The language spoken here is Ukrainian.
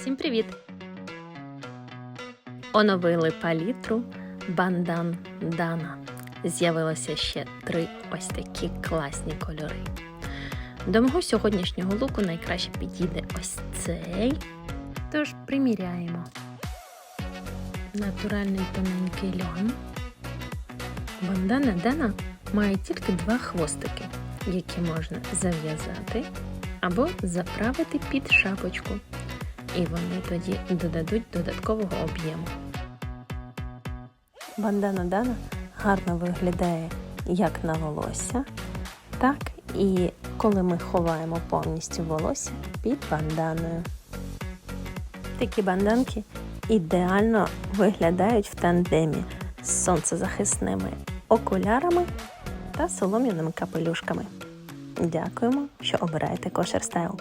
Всім привіт! Оновили палітру бандан Дана. З'явилося ще три ось такі класні кольори. До мого сьогоднішнього луку найкраще підійде ось цей. Тож приміряємо. Натуральний тоненький льон. Бандана Дана має тільки два хвостики, які можна зав'язати або заправити під шапочку. І вони тоді додадуть додаткового об'єму. Бандана Дана гарно виглядає як на волосся, так і коли ми ховаємо повністю волосся під банданою. Такі банданки ідеально виглядають в тандемі з сонцезахисними окулярами та солом'яними капелюшками. Дякуємо, що обираєте кошер стайл.